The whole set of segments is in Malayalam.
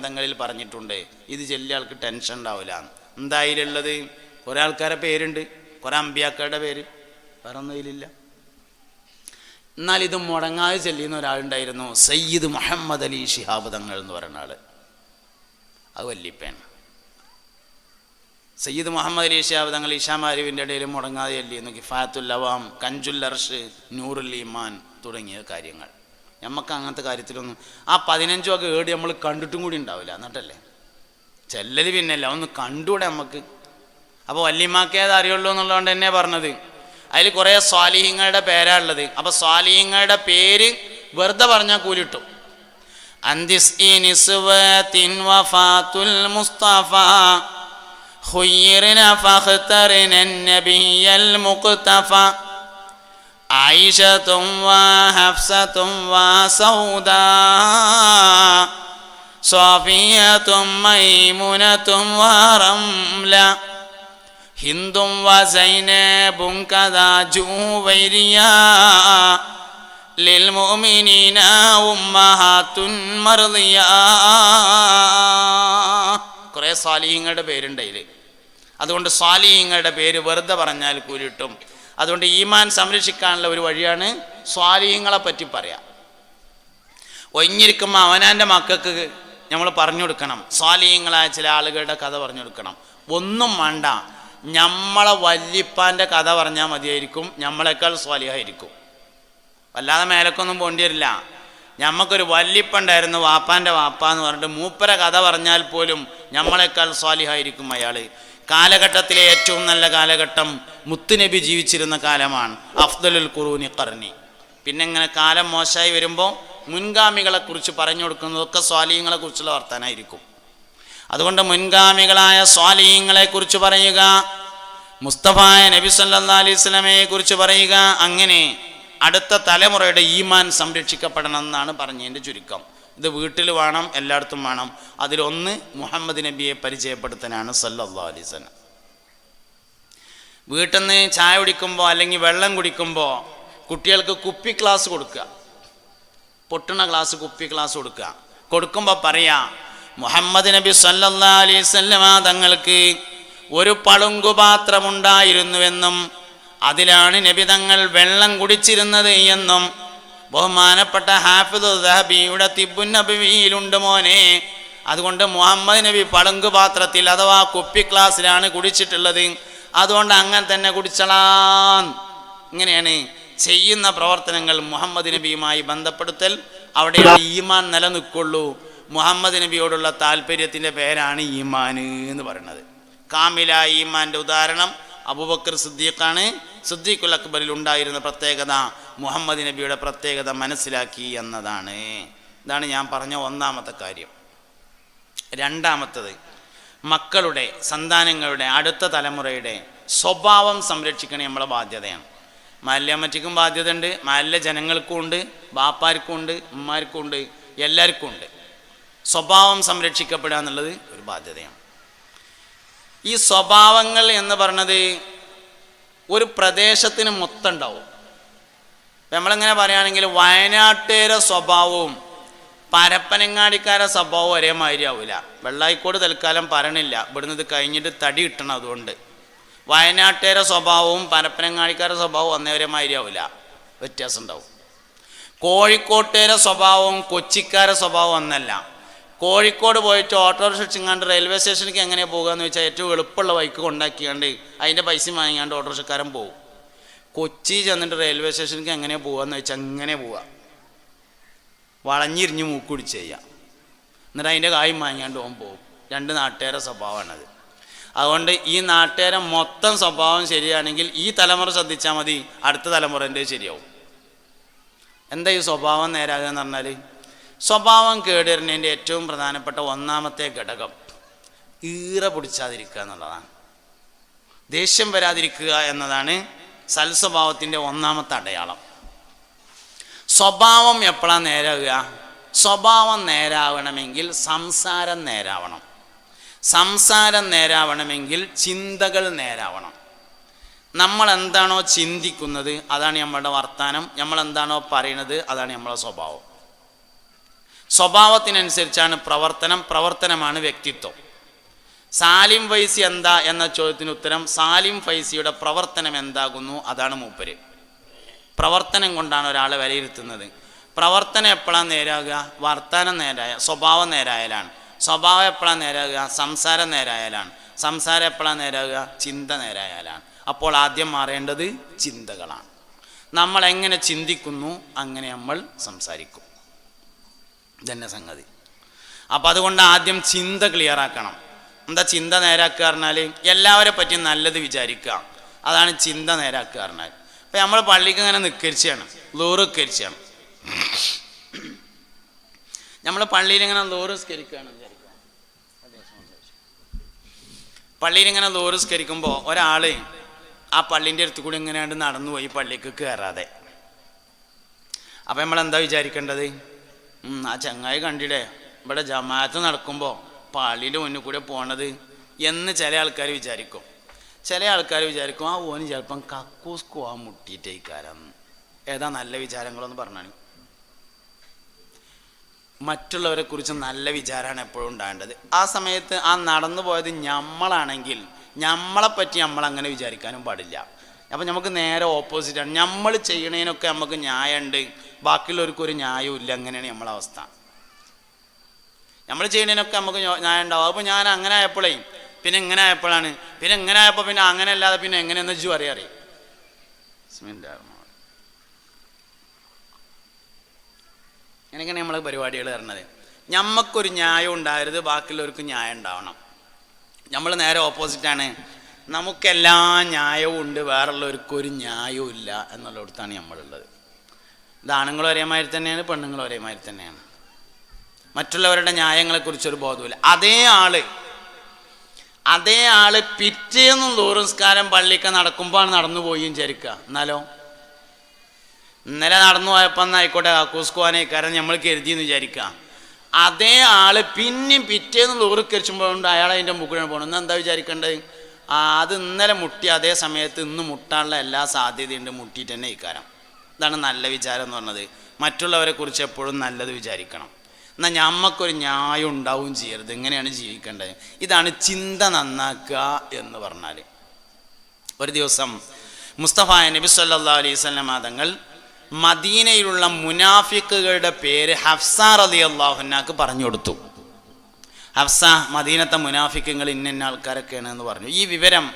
ഗ്രന്ഥങ്ങളിൽ പറഞ്ഞിട്ടുണ്ട്. ഇത് ചെല്ലിയ ആൾക്ക് ടെൻഷൻ ഉണ്ടാവില്ല എന്തായാലുള്ളത്? കുറേ ആൾക്കാരെ പേരുണ്ട്. കുറേ അമ്പിയാക്കളുടെ പേര്. വേറെ എന്നാൽ ഇത് മുടങ്ങാതെ ചെല്ലുന്ന ഒരാളുണ്ടായിരുന്നു. സയ്യിദ് മുഹമ്മദ് അലി ഷിഹാബ് തങ്ങൾ എന്ന് പറയുന്ന ആൾ. അത് വല്യപ്പയാണ്. സയ്യിദ് മുഹമ്മദ് അലി ഷിഹാബ് തങ്ങൾ ഇഷാമാരിവിന്റെ ഇടയിൽ മുടങ്ങാതെ ചെല്ലിയിരുന്നു കിഫാത്തുൽ അവാം കഞ്ചുൽ അർഷ് നൂറുൽ ഈമാൻ തുടങ്ങിയ കാര്യങ്ങൾ. നമുക്ക് അങ്ങനത്തെ കാര്യത്തിലൊന്നും ആ പതിനഞ്ചും ഒക്കെ ഏടി നമ്മൾ കണ്ടിട്ടും കൂടി ഉണ്ടാവില്ല എന്നിട്ടല്ലേ ചെല്ലല് പിന്നല്ല ഒന്ന് കണ്ടൂടെ നമുക്ക് അപ്പോൾ വല്യമാക്കേത് അറിയുള്ളൂ എന്നുള്ളതുകൊണ്ട് തന്നെ പറഞ്ഞത് അതിൽ കുറേ സ്വാലിഹ്യങ്ങളുടെ പേരാ ഉള്ളത് അപ്പോൾ സ്വാലിഹ്യങ്ങളുടെ പേര് വെറുതെ പറഞ്ഞാൽ കൂലിട്ടു അന്തിസ് ഈ നിസ്വത്തിൻ വഫാത്തുൽ മുസ്തഫ خيرنا فاخترنا النبي المقتفى عائشة وحفصة وسوداء صافية ميمونة ورملة هند وزينب كذا جويريا للمؤمنين أمهات مرضيا കുറേ സ്വാലിഹ്യങ്ങളുടെ പേരുണ്ട് ഇതിൽ അതുകൊണ്ട് സ്വാലിഹ്യങ്ങളുടെ പേര് വെറുതെ പറഞ്ഞാൽ കൂലിട്ടും അതുകൊണ്ട് ഈമാൻ സംരക്ഷിക്കാനുള്ള ഒരു വഴിയാണ് സ്വാലിഹ്യങ്ങളെ പറ്റി പറയാം. ഒഞ്ഞിരിക്കുമ്പോൾ അവനാന്റെ മക്കൾക്ക് നമ്മൾ പറഞ്ഞു കൊടുക്കണം. സ്വാലിഹ്യങ്ങളായ ചില ആളുകളുടെ കഥ പറഞ്ഞു കൊടുക്കണം. ഒന്നും വേണ്ട. നമ്മളെ വല്യപ്പാന്റെ കഥ പറഞ്ഞാൽ മതിയായിരിക്കും. നമ്മളെക്കാൾ സ്വാലിഹായിരിക്കും. വല്ലാതെ മേലക്കൊന്നും പോണ്ടി വരില്ല. ഞമ്മക്കൊരു വല്ലിപ്പുണ്ടായിരുന്നു വാപ്പാന്റെ വാപ്പ എന്ന് പറഞ്ഞിട്ട് മൂപ്പര കഥ പറഞ്ഞാൽ പോലും നമ്മളെക്കാൾ സ്വാലിഹായിരിക്കും അയാൾ കാലഘട്ടത്തിലെ ഏറ്റവും നല്ല കാലഘട്ടം മുത്തുനബി ജീവിച്ചിരുന്ന കാലമാണ്. അഫ്ദലുൽ ഖുറൂനി കർണി പിന്നെ ഇങ്ങനെ കാലം മോശമായി വരുമ്പോൾ മുൻഗാമികളെ കുറിച്ച് പറഞ്ഞു കൊടുക്കുന്നതൊക്കെ സ്വാലീങ്ങളെ കുറിച്ചുള്ള വർത്താനായിരിക്കും അതുകൊണ്ട് മുൻഗാമികളായ സ്വാലീങ്ങളെ കുറിച്ച് പറയുക മുസ്തഫായ നബി സല്ലാ അലൈഹി സ്വലമയെ കുറിച്ച് പറയുക അങ്ങനെ അടുത്ത തലമുറയുടെ ഈമാൻ സംരക്ഷിക്കപ്പെടണം എന്നാണ് പറഞ്ഞതിന്റെ ചുരുക്കം. ഇത് വീട്ടിൽ വേണം എല്ലായിടത്തും വേണം. അതിലൊന്ന് മുഹമ്മദ് നബിയെ പരിചയപ്പെടുത്താനാണ് സല്ലല്ലാ അലൈഹി സ്വലം വീട്ടിൽ നിന്ന് ചായ കുടിക്കുമ്പോൾ അല്ലെങ്കിൽ വെള്ളം കുടിക്കുമ്പോൾ കുട്ടികൾക്ക് കുപ്പി ക്ലാസ് കൊടുക്കുക. പൊട്ടുന്ന ക്ലാസ് കുപ്പി ക്ലാസ് കൊടുക്കുക. കൊടുക്കുമ്പോൾ പറയാ മുഹമ്മദ് നബി സല്ലല്ലാ അലൈഹി സ്വല്ലമ തങ്ങൾക്ക് ഒരു പളുങ്കുപാത്രമുണ്ടായിരുന്നുവെന്നും അതിലാണ് നബി തങ്ങൾ വെള്ളം കുടിച്ചിരുന്നത് എന്നും ബഹുമാനപ്പെട്ട ഹാഫിദ് ദഹബിയുടെ തിബുൻ നബിയിലുണ്ട് മോനെ. അതുകൊണ്ട് മുഹമ്മദ് നബി പളുങ്ക് പാത്രത്തിൽ അഥവാ കുപ്പി ഗ്ലാസ്സിലാണ് കുടിച്ചിട്ടുള്ളത്. അതുകൊണ്ട് അങ്ങനെ തന്നെ കുടിച്ചളാം ഇങ്ങനെയാണ് ചെയ്യുന്ന പ്രവർത്തനങ്ങൾ മുഹമ്മദ് നബിയുമായി ബന്ധപ്പെടുത്തൽ. അവിടെ ഈമാൻ നിലനിൽക്കുള്ളൂ. മുഹമ്മദ് നബിയോടുള്ള താല്പര്യത്തിന്റെ പേരാണ് ഈമാൻ എന്ന് പറയുന്നത്. കാമില ഈമാന്റെ ഉദാഹരണം. അബൂബക്കർ സിദ്ദീഖാണ് സിദ്ദീഖുൽ അക്ബറിൽ ഉണ്ടായിരുന്ന പ്രത്യേകത. മുഹമ്മദ് നബിയുടെ പ്രത്യേകത മനസ്സിലാക്കി എന്നതാണ്. ഇതാണ് ഞാൻ പറഞ്ഞ ഒന്നാമത്തെ കാര്യം. രണ്ടാമത്തത് മക്കളുടെ സന്താനങ്ങളുടെ അടുത്ത തലമുറയുടെ സ്വഭാവം സംരക്ഷിക്കണേ നമ്മളെ ബാധ്യതയാണ്. മാല്യമ്മച്ചിക്കും ബാധ്യതയുണ്ട് മാലിലെ ജനങ്ങൾക്കും ഉണ്ട് ബാപ്പാർക്കും ഉണ്ട് ഉമ്മാർക്കും ഉണ്ട് എല്ലാവർക്കും ഉണ്ട്. സ്വഭാവം സംരക്ഷിക്കപ്പെടുക എന്നുള്ളത് ഒരു ബാധ്യതയാണ്. ഈ സ്വഭാവങ്ങൾ എന്ന് പറഞ്ഞത് ഒരു പ്രദേശത്തിന് മൊത്തം ഉണ്ടാവും നമ്മളിങ്ങനെ പറയുകയാണെങ്കിൽ വയനാട്ടുകാരെ സ്വഭാവവും പരപ്പനങ്ങാടിക്കാരെ സ്വഭാവവും ഒരേ മാതിരി ആവില്ല. വെള്ളായിക്കോട് തൽക്കാലം പറയണില്ല. ഇവിടുന്ന് ഇത് കഴിഞ്ഞിട്ട് തടി കിട്ടണം അതുകൊണ്ട്. വയനാട്ടുകാരെ സ്വഭാവവും പരപ്പനങ്ങാടിക്കാരുടെ സ്വഭാവവും ഒന്നേ ഒരേ മാതിരി ആവില്ല. വ്യത്യാസം ഉണ്ടാവും. കോഴിക്കോട്ടുകാരെ സ്വഭാവവും കൊച്ചിക്കാരെ സ്വഭാവം ഒന്നല്ല. കോഴിക്കോട് പോയിട്ട് ഓട്ടോറിക്ഷ ചിങ്ങാണ്ട് റെയിൽവേ സ്റ്റേഷനിലേക്ക് എങ്ങനെ പോകുകയെന്ന് വെച്ചാൽ ഏറ്റവും എളുപ്പമുള്ള ബൈക്ക് കൊണ്ടാക്കിയാണ്ട് അതിന്റെ പൈസ വാങ്ങിയാണ്ട് ഓട്ടോറിക്ഷക്കാരൻ പോകും കൊച്ചി ചെന്നിട്ട് റെയിൽവേ സ്റ്റേഷനിലേക്ക് എങ്ങനെ പോകുകയെന്ന് വെച്ചാൽ അങ്ങനെ പോവുക വളഞ്ഞിരിഞ്ഞ് മൂക്കുടിച്ച് ചെയ്യാം. എന്നിട്ട് അതിന്റെ കായും വാങ്ങിയാണ്ട് പോകാൻ പോകും രണ്ട് നാട്ടുകാരെ സ്വഭാവമാണത്. അതുകൊണ്ട് ഈ നാട്ടുകാരെ മൊത്തം സ്വഭാവം ശരിയാണെങ്കിൽ ഈ തലമുറ ശ്രദ്ധിച്ചാൽ മതി അടുത്ത തലമുറേന്റെ ശരിയാവും. എന്താ ഈ സ്വഭാവം നേരാകുക എന്ന് പറഞ്ഞാൽ സ്വഭാവം കേടുവരുന്നതിന്റെ ഏറ്റവും പ്രധാനപ്പെട്ട ഒന്നാമത്തെ ഘടകം ഈറ പിടിച്ചാതിരിക്കുക എന്നുള്ളതാണ്. ദേഷ്യം വരാതിരിക്കുക എന്നതാണ് സൽസ്വഭാവത്തിന്റെ ഒന്നാമത്തെ അടയാളം. സ്വഭാവം എപ്പോഴാണ് നേരാവുക? സ്വഭാവം നേരാവണമെങ്കിൽ സംസാരം നേരാവണം. സംസാരം നേരാവണമെങ്കിൽ ചിന്തകൾ നേരാവണം. നമ്മൾ എന്താണോ ചിന്തിക്കുന്നത് അതാണ് നമ്മളുടെ വർത്തമാനം നമ്മൾ എന്താണോ പറയുന്നത് അതാണ് നമ്മളെ സ്വഭാവം. സ്വഭാവത്തിനനുസരിച്ചാണ് പ്രവർത്തനം പ്രവർത്തനമാണ് വ്യക്തിത്വം. സാലിം ഫൈസി എന്താ എന്ന ചോദ്യത്തിന് ഉത്തരം സാലിം ഫൈസിയുടെ പ്രവർത്തനം എന്താകുന്നു അതാണ് മൂപ്പര്. പ്രവർത്തനം കൊണ്ടാണ് ഒരാളെ വിലയിരുത്തുന്നത്. പ്രവർത്തനം എപ്പോഴാണ് നേരാകുക? വർത്തമാനം നേരായ സ്വഭാവം നേരായാലാണ്. സ്വഭാവം എപ്പോഴാണ് നേരാകുക? സംസാരം നേരായാലാണ്. സംസാരം എപ്പോഴാണ് നേരാകുക? ചിന്ത നേരായാലാണ്. അപ്പോൾ ആദ്യം മാറേണ്ടത് ചിന്തകളാണ്. നമ്മൾ എങ്ങനെ ചിന്തിക്കുന്നു അങ്ങനെ നമ്മൾ സംസാരിക്കും. ഇതന്നെ സംഗതി. അപ്പം അതുകൊണ്ട് ആദ്യം ചിന്ത ക്ലിയറാക്കണം എന്താ ചിന്ത നേരാക്കുക പറഞ്ഞാൽ എല്ലാവരെ പറ്റി നല്ലത് വിചാരിക്കുക. അതാണ് ചിന്ത നേരാക്കുക പറഞ്ഞാൽ അപ്പം നമ്മൾ പള്ളിക്ക് ഇങ്ങനെ നിക്കരിച്ചാണ്. ലൂറുക്കരിച്ചാണ് നമ്മൾ പള്ളിയിൽ ഇങ്ങനെ ലോറ് സ്കരിക്കുകയാണ് വിചാരിക്കുക. പള്ളിയിൽ ഇങ്ങനെ ലോറ് സ്കരിക്കുമ്പോൾ ഒരാൾ ആ പള്ളിന്റെ അടുത്ത് കൂടി ഇങ്ങനെ നടന്നു പോയി പള്ളിക്ക് കയറാതെ. അപ്പം നമ്മൾ എന്താ വിചാരിക്കേണ്ടത്? ആ ചങ്ങായി കണ്ടിടേ ഇവിടെ ജമാഅത്ത് നടക്കുമ്പോൾ പള്ളിയിൽ മുന്നിൽ കൂടെ പോണത് എന്ന് ചില ആൾക്കാർ വിചാരിക്കും. ചില ആൾക്കാർ വിചാരിക്കും ആ ഓന് ചിലപ്പം കക്കൂസ് പോവാൻ മുട്ടിയിട്ടേക്കാരം. ഏതാ നല്ല വിചാരങ്ങളെന്ന് പറഞ്ഞാണ്. മറ്റുള്ളവരെ കുറിച്ച് നല്ല വിചാരമാണ് എപ്പോഴും ഉണ്ടാകേണ്ടത്. ആ സമയത്ത് ആ നടന്നു പോയത് ഞമ്മളാണെങ്കിൽ ഞമ്മളെ പറ്റി നമ്മൾ അങ്ങനെ വിചാരിക്കാനും പാടില്ല. അപ്പം നമുക്ക് നേരെ ഓപ്പോസിറ്റാണ് നമ്മൾ ചെയ്യണേനൊക്കെ നമുക്ക് ന്യായമുണ്ട് ബാക്കിയുള്ളവർക്ക് ഒരു ന്യായവും ഇല്ല. അങ്ങനെയാണ് നമ്മളെ അവസ്ഥ. നമ്മൾ ചെയ്യണേനൊക്കെ നമുക്ക് ന്യായം ഉണ്ടാവും അപ്പോൾ ഞാൻ അങ്ങനെ ആയപ്പോഴേ പിന്നെ ഇങ്ങനെ ആയപ്പോഴാണ് പിന്നെ ഇങ്ങനെ ആയപ്പോൾ പിന്നെ അങ്ങനെ അല്ലാതെ പിന്നെ എങ്ങനെയെന്ന് വെച്ചു അറിയാം? അങ്ങനെയൊക്കെയാണ് നമ്മൾ പരിപാടികൾ തരണത് നമുക്കൊരു ന്യായം ഉണ്ടാകരുത് ബാക്കിയുള്ളവർക്ക് ന്യായം ഉണ്ടാവണം. നമ്മൾ നേരെ ഓപ്പോസിറ്റാണ് നമുക്കെല്ലാ ന്യായവും ഉണ്ട് വേറുള്ളവർക്ക് ഒരു ന്യായവും ഇല്ല എന്നുള്ളിടത്താണ് നമ്മളുള്ളത്. ഇത് ഒരേമാതിരി തന്നെയാണ് പെണ്ണുങ്ങൾ ഒരേമാതിരി തന്നെയാണ്. മറ്റുള്ളവരുടെ ന്യായങ്ങളെക്കുറിച്ചൊരു ബോധമില്ല അതേ ആൾ അതേ ആൾ പിറ്റേന്നും ദൂരസ്കാരം പള്ളിക്ക് നടക്കുമ്പോൾ നടന്നു പോയും ചരിക്കുക എന്നാലോ? ഇന്നലെ നടന്നു പോയപ്പോൾ എന്നായിക്കോട്ടെ കക്കൂസ്കുവാനെ കാരണം നമ്മൾ കരുതി എന്ന് വിചാരിക്കാം അതേ ആൾ പിന്നെയും പിറ്റേന്ന് ദൂരക്കരിച്ചുമ്പോഴുണ്ട് അയാൾ അതിന്റെ മുകളിൽ പോകണം എന്താ വിചാരിക്കേണ്ടത് അത് ഇന്നലെ മുട്ടി അതേ സമയത്ത് ഇന്ന് മുട്ടാനുള്ള എല്ലാ സാധ്യതയുണ്ട് മുട്ടിയിട്ട് തന്നെ ഇക്കാരം. ഇതാണ് നല്ല വിചാരം എന്ന് പറഞ്ഞത്. മറ്റുള്ളവരെ കുറിച്ച് എപ്പോഴും നല്ലത് വിചാരിക്കണം. എന്നാൽ ഞമ്മക്കൊരു ന്യായം ഉണ്ടാവും ചെയ്യരുത്. എങ്ങനെയാണ് ജീവിക്കേണ്ടത്? ഇതാണ് ചിന്ത നന്നാക്കുക എന്ന് പറഞ്ഞാൽ ഒരു ദിവസം മുസ്തഫ നബി സല്ലാ അലൈഹി സ്വലം തങ്ങൾ മദീനയിലുള്ള മുനാഫിക്കുകളുടെ പേര് ഹഫ്സാർ അലി അള്ളാഹുനാക്ക് പറഞ്ഞു കൊടുത്തു. ഹഫ്സ മദീനത്തെ മുനാഫിക്കങ്ങൾ ഇന്ന ആൾക്കാരൊക്കെയാണ് എന്ന് പറഞ്ഞു. ഈ വിവരം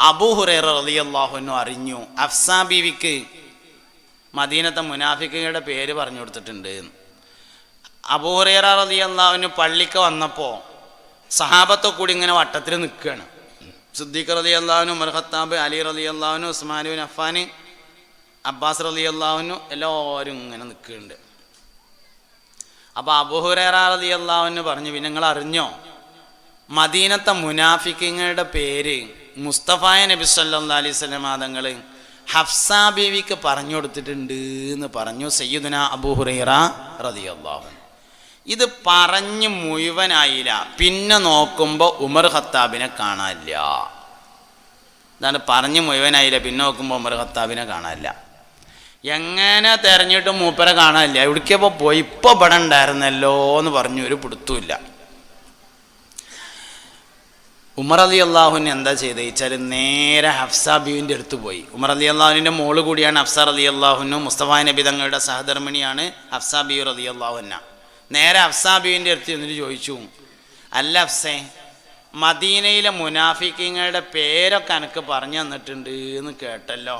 അബൂ ഹുറൈറ റതി അള്ളാഹുനു അറിഞ്ഞു. ഹഫ്സ ബീവിക്ക് മദീനത്തെ മുനാഫിക്കങ്ങളുടെ പേര് പറഞ്ഞു കൊടുത്തിട്ടുണ്ട്. അബൂഹുറേറ അള്ളാഹുന് പള്ളിക്ക് വന്നപ്പോൾ സഹാബത്തെ കൂടി ഇങ്ങനെ വട്ടത്തിൽ നിൽക്കുകയാണ്. സിദ്ദീഖ് റലി അള്ളാഹുനു ഉമർ ഖത്താബ് അലി റലി അള്ളാഹുനു ഉസ്മാനുബിൻ അഫാൻ അബ്ബാസ് റലി അള്ളാഹുനു എല്ലാവരും ഇങ്ങനെ നിൽക്കുന്നുണ്ട്. അപ്പോൾ അബുഹുറേറ അള്ളാഹുവിന് പറഞ്ഞു പിന്നെ നിങ്ങൾ അറിഞ്ഞോ മദീനത്തെ മുനാഫിക്കിങ്ങളുടെ പേര് മുസ്തഫായ നബി സല്ലാ അലൈഹി സ്വലം ഹഫ്സ ബീവിക്ക് പറഞ്ഞു കൊടുത്തിട്ടുണ്ട് എന്ന് പറഞ്ഞു സയ്യിദുന അബുഹുറൈറ റതി അള്ളാഹു ഇത് പറഞ്ഞ് മുഴുവനായില്ല. പിന്നെ നോക്കുമ്പോൾ ഉമർ ഖത്താബിനെ കാണാനില്ല. ഇതാണ് പറഞ്ഞ് മുഴുവനായില്ല പിന്നെ നോക്കുമ്പോൾ ഉമർ ഖത്താബിനെ കാണാനില്ല. എങ്ങനെ തെരഞ്ഞിട്ട് മൂപ്പരെ കാണാനില്ല. എവിടേക്കപ്പോൾ പോയി? ഇപ്പോൾ ഇവിടെ ഉണ്ടായിരുന്നല്ലോ എന്ന് പറഞ്ഞു. ഒരു പിടുത്തുമില്ല ഉമർ അലി അള്ളാഹുവിന് എന്താ ചെയ്തത് വെച്ചാൽ നേരെ ഹഫ്സ ബീവിന്റെ അടുത്ത് പോയി. ഉമർ അലി അള്ളാഹുവിന്റെ മോൾ കൂടിയാണ് ഹഫ്സ അലി അള്ളാഹുനും മുസ്തഫ നബി തങ്ങളുടെ സഹധർമ്മിണിയാണ് ഹഫ്സ ബീ റലി അള്ളാഹുന്ന നേരെ ഹഫ്സ ബീവിന്റെ അടുത്ത് എന്നിട്ട് ചോദിച്ചു അല്ല ഹഫ്സേ മദീനയിലെ മുനാഫിക്കിങ്ങളുടെ പേരൊക്കെ എനിക്ക് പറഞ്ഞു തന്നിട്ടുണ്ട്? എന്ന് കേട്ടല്ലോ.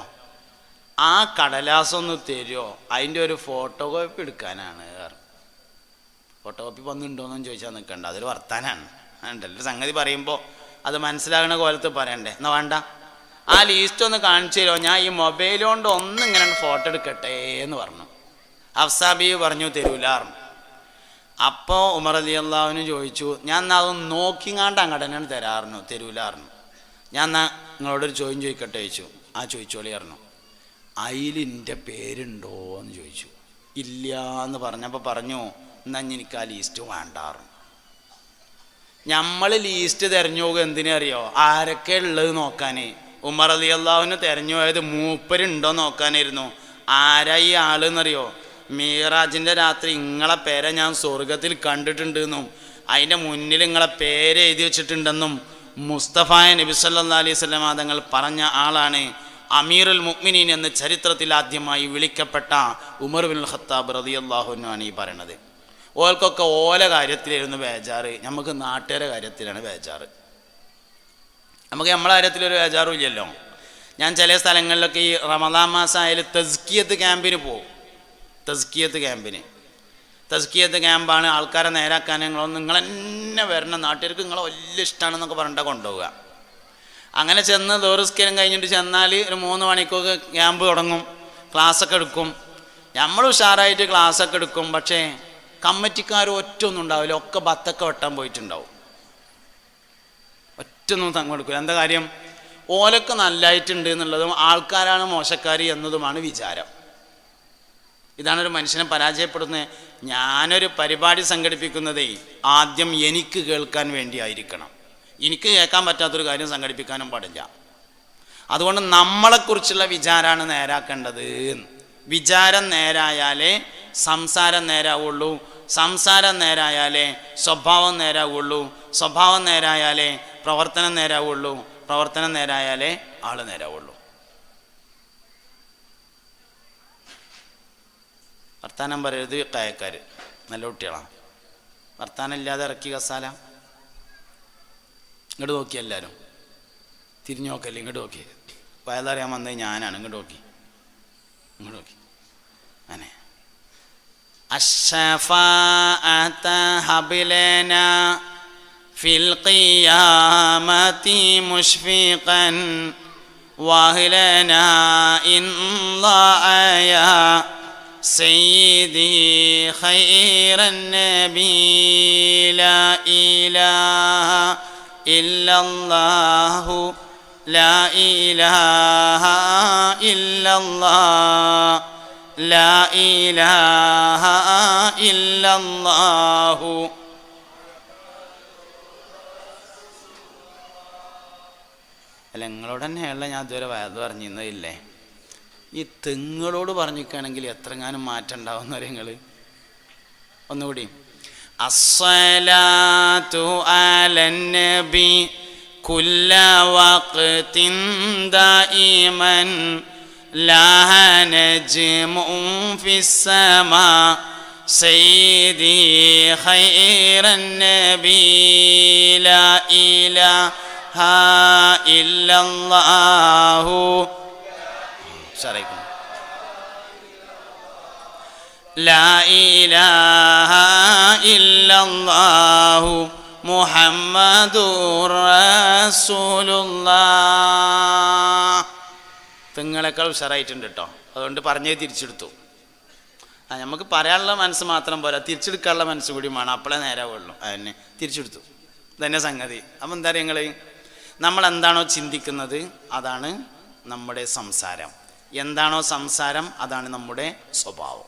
ആ കടലാസൊന്ന് തരുമോ അതിന്റെ ഒരു ഫോട്ടോ കോപ്പി എടുക്കാനാണ് ഫോട്ടോ കോപ്പി വന്നിട്ടുണ്ടോയെന്ന് ചോദിച്ചാൽ നിൽക്കണ്ട. അതൊരു വർത്താനാണ്. ഉണ്ടല്ലോ സംഗതി പറയുമ്പോൾ അത് മനസ്സിലാകുന്ന കോലത്ത് പറയണ്ടേ. എന്നാ വേണ്ട. ആ ലീസ്റ്റ് ഒന്ന് കാണിച്ചു തരുമോ ഞാൻ ഈ മൊബൈൽ കൊണ്ട് ഒന്ന് ഇങ്ങനെ ഫോട്ടോ എടുക്കട്ടെ എന്ന് പറഞ്ഞു. അഫ്സാബി പറഞ്ഞു തരൂലാറും അപ്പോൾ ഉമർ അലി അള്ളാഹുവിന് ചോദിച്ചു ഞാൻ എന്നാൽ അതൊന്ന് നോക്കിങ്ങാണ്ട് അങ്ങോട്ട് തന്നെയാണ് തരാറുന്നു തരൂലാറുന്നു ഞാൻ എന്നാൽ നിങ്ങളോടൊരു ചോദ്യം ചോദിക്കട്ടെ ചോദിച്ചു. ആ ചോദിച്ചോളി പറഞ്ഞു. അതിലിന്റെ പേരുണ്ടോ എന്ന് ചോദിച്ചു. ഇല്ല എന്ന് പറഞ്ഞപ്പോൾ പറഞ്ഞു എന്നാൽ എനിക്ക് ആ ലീസ്റ്റ് വേണ്ടാറുന്നു നമ്മൾ ലീസ്റ്റ് തിരഞ്ഞു പോകുക എന്തിനറിയോ? ആരൊക്കെ ഉള്ളത് നോക്കാനേ? ഉമർ അലി അള്ളാഹുവിന് തെരഞ്ഞു പോയത് മൂപ്പരുണ്ടോ നോക്കാനായിരുന്നു. ആരാ ഈ ആളെന്നറിയോ? മീറാജിന്റെ രാത്രി ഇങ്ങളെ പേരെ ഞാൻ സ്വർഗത്തിൽ കണ്ടിട്ടുണ്ടെന്നും അതിന്റെ മുന്നിൽ ഇങ്ങളെ പേര് എഴുതി വെച്ചിട്ടുണ്ടെന്നും മുസ്തഫായ നബി സല്ലാ അലൈഹി സ്വലമ തങ്ങൾ പറഞ്ഞ ആളാണ്. അമീറുൽ മുഅ്മിനീൻ എന്ന് ചരിത്രത്തിൽ ആദ്യമായി വിളിക്കപ്പെട്ട ഉമർ ബിൻ ഖത്താബ് അള്ളാഹുനാണ് ഈ പറയണത്. ഓൽക്കൊക്കെ ഓല കാര്യത്തിലായിരുന്നു ബേജാറ്. നമുക്ക് നാട്ടുകാരെ കാര്യത്തിലാണ് ബേജാറ്. നമുക്ക് നമ്മളെ കാര്യത്തിലൊരു ബേജാറും ഇല്ലല്ലോ. ഞാൻ ചില സ്ഥലങ്ങളിലൊക്കെ ഈ റമദാൻ മാസം തസ്കിയത്ത് ക്യാമ്പിന് പോകും തസ്കിയത്ത് ക്യാമ്പിന്. തസ്കിയത്ത് ക്യാമ്പാണ് ആൾക്കാരെ നേരാക്കാൻ നിങ്ങൾ നിങ്ങൾ തന്നെ വരണം. നാട്ടുകാർക്ക് നിങ്ങളെ വലിയ ഇഷ്ടമാണെന്നൊക്കെ പറഞ്ഞിട്ടാണ് കൊണ്ടുപോവുക. അങ്ങനെ ചെന്ന് ദോറിസ്കരം കഴിഞ്ഞിട്ട് ചെന്നാൽ ഒരു മൂന്ന് മണിക്കൊക്കെ ക്യാമ്പ് തുടങ്ങും. ക്ലാസ്സൊക്കെ എടുക്കും. നമ്മൾ ഉഷാറായിട്ട് ക്ലാസ്സൊക്കെ എടുക്കും. പക്ഷേ കമ്മിറ്റിക്കാർ ഒറ്റൊന്നും ഉണ്ടാവില്ല. ഒക്കെ ബത്തൊക്കെ വെട്ടാൻ പോയിട്ടുണ്ടാവും. ഒറ്റൊന്നും തങ്ങെടുക്കില്ല എന്താ കാര്യം? ഓലൊക്കെ നല്ലതായിട്ടുണ്ട് എന്നുള്ളതും ആൾക്കാരാണ് മോശക്കാരി എന്നതുമാണ് വിചാരം. ഇതാണ് ഒരു മനുഷ്യനെ പരാജയപ്പെടുന്നത്. ഞാനൊരു പരിപാടി സംഘടിപ്പിക്കുന്നതേ ആദ്യം എനിക്ക് കേൾക്കാൻ വേണ്ടിയായിരിക്കണം എനിക്ക് കേൾക്കാൻ പറ്റാത്തൊരു കാര്യം സംഘടിപ്പിക്കാനും പാടില്ല. അതുകൊണ്ട് നമ്മളെക്കുറിച്ചുള്ള വിചാരമാണ് നേരാക്കേണ്ടത്. വിചാരം നേരായാലേ സംസാരം നേരാവുള്ളൂ. സംസാരം നേരായാലേ സ്വഭാവം നേരാവുള്ളൂ. സ്വഭാവം നേരായാലേ പ്രവർത്തനം നേരാവുള്ളൂ. പ്രവർത്തനം നേരായാലേ ആൾ നേരാവുള്ളൂ. വർത്താനം പറയരുത് കായക്കാർ നല്ല കുട്ടികളാണ്. വർത്താനം ഇല്ലാതെ ഇറക്കി കസാല. ഇങ്ങോട്ട് നോക്കി എല്ലാവരും തിരിഞ്ഞു നോക്കല്ലേ ഇങ്ങോട്ട് നോക്കി വയലറിയാൻ വന്നത് ഞാനാണ് ഇങ്ങോട്ട് നോക്കി ഇങ്ങോട്ട് നോക്കി അങ്ങനെ الشفاعة هب لنا في القيامة مشفقا واهلنا إن ضاع يا سيدي خير النبي لا إله إلا الله لا إله إلا الله لا إله إلا الله അല്ല നിങ്ങളോട് തന്നെയല്ല ഞാൻ ഇതുവരെ വയത് പറഞ്ഞിരുന്നതില്ലേ ഈ തെങ്ങളോട് പറഞ്ഞിരിക്കുകയാണെങ്കിൽ എത്രങ്ങാനും മാറ്റം ഉണ്ടാവുന്ന നിങ്ങൾ الصلاة على النبي كل وقت دائما لها نجم في السماء. سيدي خير النبي لا إله إلا الله. السلام عليكم. لا إله إلا الله محمد رسول الله നിങ്ങളെക്കാൾ ഉഷാറായിട്ടുണ്ട് കേട്ടോ അതുകൊണ്ട് പറഞ്ഞേ തിരിച്ചെടുത്തു ആ നമുക്ക് പറയാനുള്ള മനസ്സ് മാത്രം പോരാ തിരിച്ചെടുക്കാനുള്ള മനസ്സ് കൂടി വേണം അപ്പോഴേ നേരാവുള്ളൂ അതന്നെ തിരിച്ചെടുത്തു തന്നെ സംഗതി അപ്പം എന്താ നിങ്ങൾ നമ്മൾ എന്താണോ ചിന്തിക്കുന്നത് അതാണ് നമ്മുടെ സംസാരം എന്താണോ സംസാരം അതാണ് നമ്മുടെ സ്വഭാവം